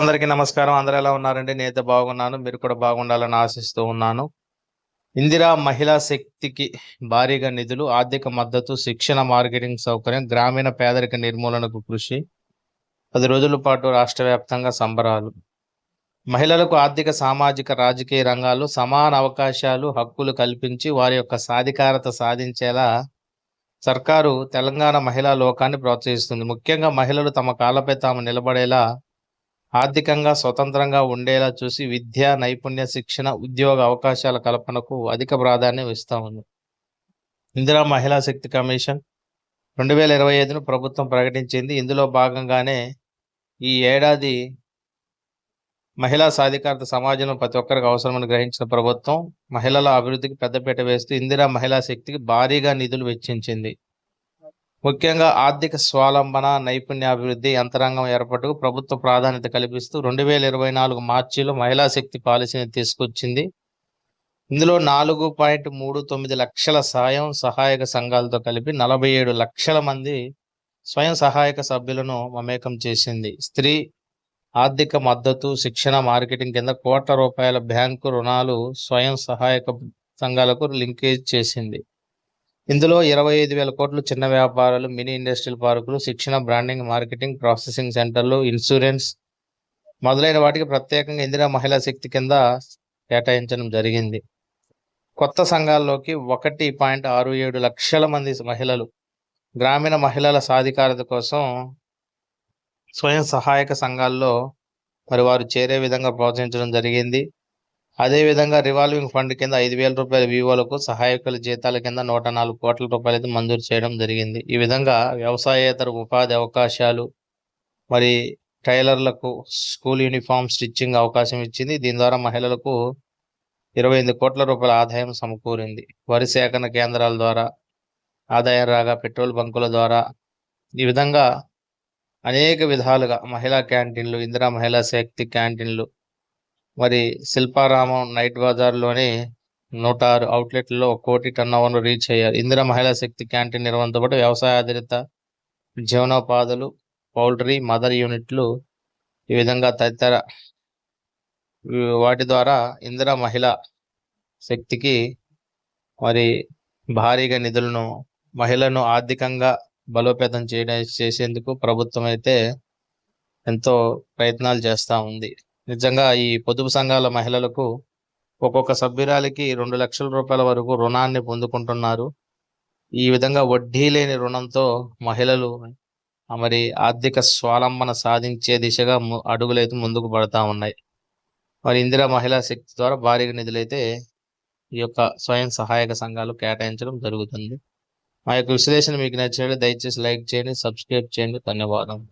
అందరికీ నమస్కారం. అందరూ ఎలా ఉన్నారండి? నేనైతే బాగున్నాను. మీరు కూడా బాగుండాలని ఆశిస్తూ ఉన్నాను. ఇందిరా మహిళా శక్తికి భారీగా నిధులు ఆర్థిక మద్దతు శిక్షణ మార్కెటింగ్ సౌకర్యం గ్రామీణ పేదరిక నిర్మూలనకు కృషి పది రోజుల పాటు రాష్ట్ర వ్యాప్తంగా సంబరాలు. మహిళలకు ఆర్థిక సామాజిక రాజకీయ రంగాల్లో సమాన అవకాశాలు హక్కులు కల్పించి వారి యొక్క సాధికారత సాధించేలా సర్కారు తెలంగాణ మహిళా లోకాన్ని ప్రోత్సహిస్తుంది. ముఖ్యంగా మహిళలు తమ కాళ్ళపై తాము నిలబడేలా ఆర్థికంగా స్వతంత్రంగా ఉండేలా చూసి విద్య నైపుణ్య శిక్షణ ఉద్యోగ అవకాశాల కల్పనకు అధిక ప్రాధాన్యం ఇస్తా ఉంది ఇందిరా మహిళా శక్తి కమిషన్ రెండు వేల ఇరవై ఐదును ప్రభుత్వం ప్రకటించింది. ఇందులో భాగంగానే ఈ ఏడాది మహిళా సాధికారత సమాజంలో ప్రతి ఒక్కరికి అవసరమని గ్రహించిన ప్రభుత్వం మహిళల అభివృద్ధికి పెద్దపీట వేస్తూ ఇందిరా మహిళా శక్తికి భారీగా నిధులు వెచ్చించింది. ముఖ్యంగా ఆర్థిక స్వాలంబన నైపుణ్యాభివృద్ధి యంత్రాంగం ఏర్పాటుకు ప్రభుత్వ ప్రాధాన్యత కల్పిస్తూ రెండు వేల ఇరవై నాలుగు మార్చిలో మహిళా శక్తి పాలసీని తీసుకొచ్చింది. ఇందులో నాలుగు పాయింట్ మూడు తొమ్మిది లక్షల సాయం సహాయక సంఘాలతో కలిపి నలభై ఏడు లక్షల మంది స్వయం సహాయక సభ్యులను మమేకం చేసింది. స్త్రీ ఆర్థిక మద్దతు శిక్షణ మార్కెటింగ్ కింద కోట్ల రూపాయల బ్యాంకు రుణాలు స్వయం సహాయక సంఘాలకు లింకేజ్ చేసింది. ఇందులో ఇరవై ఐదు వేల కోట్లు చిన్న వ్యాపారాలు మినీ ఇండస్ట్రియల్ పార్కులు శిక్షణ బ్రాండింగ్ మార్కెటింగ్ ప్రాసెసింగ్ సెంటర్లు ఇన్సూరెన్స్ మొదలైన వాటికి ప్రత్యేకంగా ఇందిరా మహిళా శక్తి కింద కేటాయించడం జరిగింది. కొత్త సంఘాల్లోకి ఒకటి పాయింట్ ఆరు ఏడు లక్షల మంది మహిళలు గ్రామీణ మహిళల సాధికారత కోసం స్వయం సహాయక సంఘాల్లో మరి వారు చేరే విధంగా ప్రోత్సహించడం జరిగింది. అదేవిధంగా రివాల్వింగ్ ఫండ్ కింద ఐదు వేల రూపాయల వివోలకు సహాయకుల జీతాల కింద నూట నాలుగు కోట్ల రూపాయలు అయితే మంజూరు చేయడం జరిగింది. ఈ విధంగా వ్యవసాయేతర ఉపాధి అవకాశాలు మరి టైలర్లకు స్కూల్ యూనిఫామ్ స్టిచ్చింగ్ అవకాశం ఇచ్చింది. దీని ద్వారా మహిళలకు ఇరవై ఎనిమిది కోట్ల రూపాయల ఆదాయం సమకూరింది. వరి సేకరణ కేంద్రాల ద్వారా ఆదాయం రాగా పెట్రోల్ బంకుల ద్వారా ఈ విధంగా అనేక విధాలుగా మహిళా క్యాంటీన్లు ఇందిరా మహిళా శక్తి క్యాంటీన్లు మరి శిల్పారామం నైట్ బజార్లోని నూట ఆరు అవుట్లెట్లలో కోటి టన్ ఓవర్లు రీచ్ అయ్యారు. ఇందిరా మహిళా శక్తి క్యాంటీన్ నిర్వహణతో పాటు వ్యవసాయ ఆధారిత జీవనోపాధులు పౌల్ట్రీ మదర్ యూనిట్లు ఈ విధంగా తదితర వాటి ద్వారా ఇందిరా మహిళా శక్తికి మరి భారీగా నిధులను మహిళను ఆర్థికంగా బలోపేతం చేయడం చేసేందుకు ప్రభుత్వం అయితే ఎంతో ప్రయత్నాలు చేస్తూ ఉంది. నిజంగా ఈ పొదుపు సంఘాల మహిళలకు ఒక్కొక్క సభ్యురాలికి రెండు లక్షల రూపాయల వరకు రుణాన్ని పొందుకుంటున్నారు. ఈ విధంగా వడ్డీ లేని రుణంతో మహిళలు మరి ఆర్థిక స్వాలంబన సాధించే దిశగా అడుగులైతే ముందుకు పడతా ఉన్నాయి. మరి ఇందిరా మహిళా శక్తి ద్వారా భారీగా నిధులైతే ఈ యొక్క స్వయం సహాయక సంఘాలు కేటాయించడం జరుగుతుంది. మా యొక్క విశ్లేషణ మీకు నచ్చినట్లయితే దయచేసి లైక్ చేయండి సబ్స్క్రైబ్ చేయండి. ధన్యవాదాలు